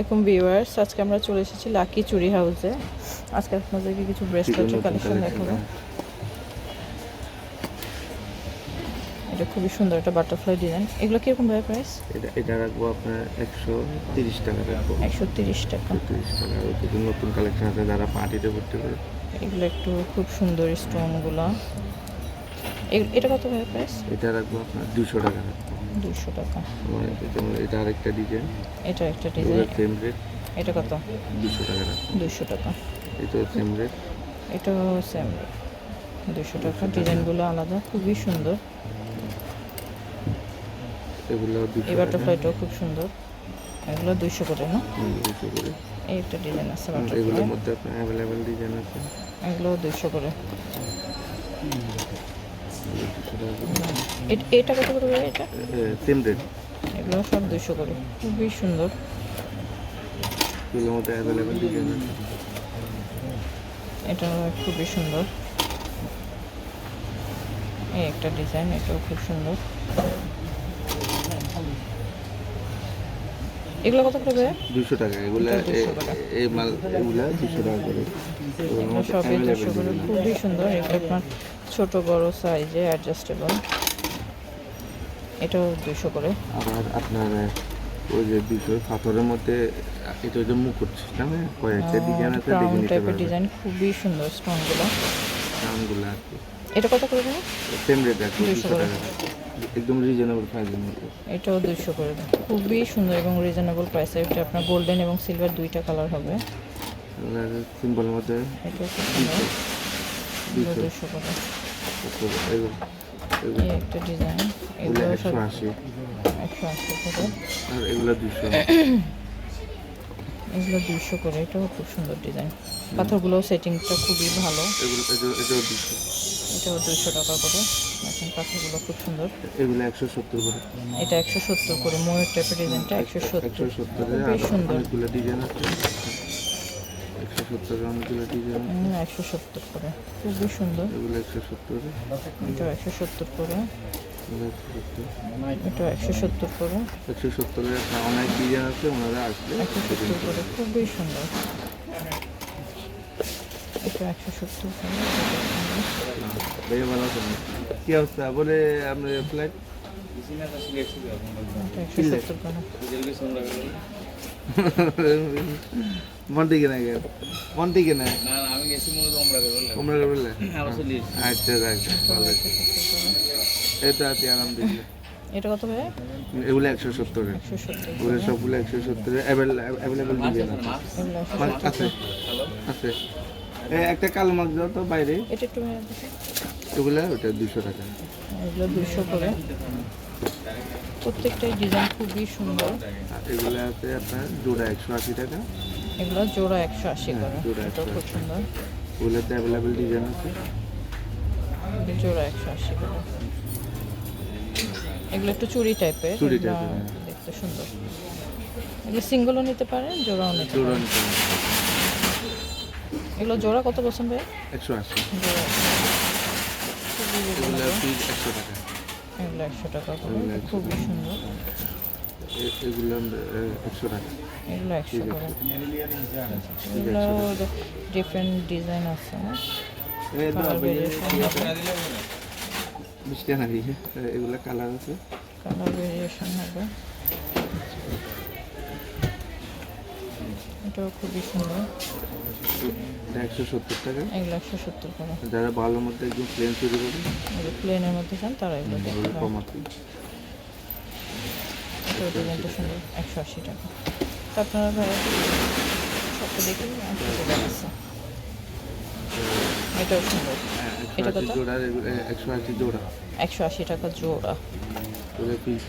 আসসালামাইকুম ভিউয়ার্স আজকে আমরা চলে এসেছি লাকি চুরি হাউসে। আজকে আপনাদেরকে কিছু ব্রেসলেটের কালেকশন দেখাবো। এটা খুবই সুন্দর একটা বাটারফ্লাই ডিজাইন এগুলো কীরকম ভাবে প্রাইস এটা এটা রাখব আপনার একশো তিরিশ টাকা রাখব। একশো তিরিশ টাকা। তিরিশ টাকা আর কিছু নতুন কালেকশন আছে যারা পার্টিতে করতে পারে এগুলো একটু খুব সুন্দর স্টোনগুলো এটা কত ভাবে প্রাইস এটা রাখব আপনার দুশো টাকা রাখব। দুশো টাকা। মানে যেমন এটা আরেকটা ডিজাইন এটা একটা ডিজাইন সেম রেট এটা কত? দুশো টাকা রাখব দুশো টাকা। এটা সেম রেট এটাও সেম দুশো টাকা। ডিজাইনগুলো আলাদা খুবই সুন্দর। এগুলো এই বাটারফ্লাইটাও খুব সুন্দর। এগুলো দুইশো করে না? করে। এই একটা ডিজাইন আছে বাটারফ্লাই এগুলোর মধ্যে আপনার অ্যাভেলেবেল ডিজাইন আছে? এগুলো দুইশো করে দুশো টাকা এ- এটা কত করে এটা? সেম রেট এগুলো সব দুইশো করে। খুবই সুন্দর। এগুলোর মধ্যে অ্যাভেলেবেল ডিজাইন এটা খুবই সুন্দর। এই একটা ডিজাইন এটাও খুব সুন্দর। এগুলো কত করে দুশো টাকা। এগুলো এটা 200 টাকা। এই মাল এগুলো দুশো টাকা করে। সবই দুশো করে। খুবই সুন্দর। এগুলো আপনার ছোট বড় সাইজে অ্যাডজাস্টেবল এটাও দুশো করে। আবার আপনার ওই যে দুশো পাথরের মধ্যে এটা হচ্ছে মুকুট সিস্টেমে কয়েকটা ডিজাইন আছে? দেখে নিতে পারবেন। ডিজাইন খুবই সুন্দর স্টোনগুলো দামগুলো আর কি। এটা কত করে দেবো সেম রেট আছে 200 দুশো করে। টাকা। একদম রিজনেবল প্রাইসের মধ্যে। এটাও দুশো করে। দেবো খুবই সুন্দর এবং রিজনেবল প্রাইসে এটা আপনার গোল্ডেন এবং সিলভার দুইটা কালার হবে। সিম্পলের মধ্যে এটাও খুব সুন্দর। এগুলো দুশো করে। এই একটা ডিজাইন একশো আশি। একশো আশি করে। আর এগুলো দুশো। এগুলো দুশো করে। এটাও খুব সুন্দর ডিজাইন। পাথরগুলো সেটিংটা খুবই ভালো। এগুলো এটাও দুশো। এটাও দুশো টাকা করে। দেখেন পাথরগুলো খুব সুন্দর। এগুলো একশো সত্তর করে। এটা একশো সত্তর করে। ময়ূর টাইপের ডিজাইনটা একশো সত্তর। সত্তরে খুবই সুন্দর। অনেকগুলো ডিজাইন আছে। একশো সত্তরের অনেকগুলো ডিজাইন একশো সত্তর করে। খুবই সুন্দর। এগুলো একশো সত্তরে এটাও একশো সত্তর করে। একশো সত্তর একশো সত্তর করে। একশো সত্তরের অনেক ডিজাইন আছে ওনারা আসলে একশো সত্তর করে খুবই সুন্দর। এটা একশো সত্তর করে। ভাইয়া ভালো কি অবস্থা? বলে আপনার ফ্লাইট মন্টি কেনা গেল? মন্টি কেনা? আমি গেছি মূলত ওমরা আবার আচ্ছা ভালো আছে। তো আছি আলহামদুলিল্লাহ। এটা কত ভাই এগুলো একশো সত্তরে। একশো সত্তর। ওগুলো সবগুলো একশো সত্তরে। অ্যাভেলেবেল ডিজাইন আছে। এগুলো একশো আছে। আছে। একটা কালো মাছ দাও তো বাইরে। এটা একটু ওগুলো ওটা দুশো টাকা। এগুলো দুশো করে। প্রত্যেকটাই ডিজাইন খুবই সুন্দর। আর এগুলো আছে আপনার জোড়া একশো আশি টাকা। এগুলো জোড়া একশো আশি করে। জোড়া এটাও খুব সুন্দর। ওগুলোতে অ্যাভেলেবেল ডিজাইন আছে। জোড়া একশো আশি করে। এগুলো একটু চুড়ি টাইপের চুড়ি এর, হ্যাঁ। দেখতে সুন্দর। এগুলো সিঙ্গেলও নিতে পারেন জোড়াও নিতে জোড়া পারেন। নিতে এগুলো জোড়া কত পছন্দ ভাই একশো আশি। এগুলো একশো টাকা। এগুলো একশো টাকা খুবই সুন্দর। এগুলো একশো টাকা। এগুলো একশো করে এগুলো ডিফারেন্ট ডিজাইন আছে কালার ভেরিয়েশন টাকা দিয়ে এগুলো কালার আছে। কালার ভেরিয়েশন হবে। এটাও খুবই সুন্দর। একশো সত্তর টাকা। এগুলো একশো সত্তর করে। যারা ভালোর মধ্যে একদম প্লেন চুরি করবে প্লেনের মধ্যে চান তারা এগুলো কম আছে। ডিজাইনটা সুন্দর একশো আশি টাকা। তো আপনারা ভাই সবটা দেখে আছে? এটাও সুন্দর। এটা কত? জোড়া জোড়া। একশো আশি টাকা জোড়া। পিস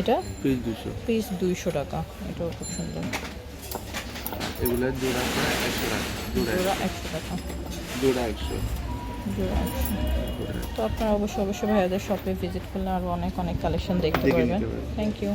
এটা? পিস পিস দুইশো টাকা। এটাও খুব সুন্দর। এগুলো জোড়া টাকা। জোড়া জোড়া টাকা তো আপনারা অবশ্যই অবশ্যই ভাইয়াদের শপে ভিজিট করলে আরও অনেক অনেক কালেকশন দেখতে পারবেন। Thank you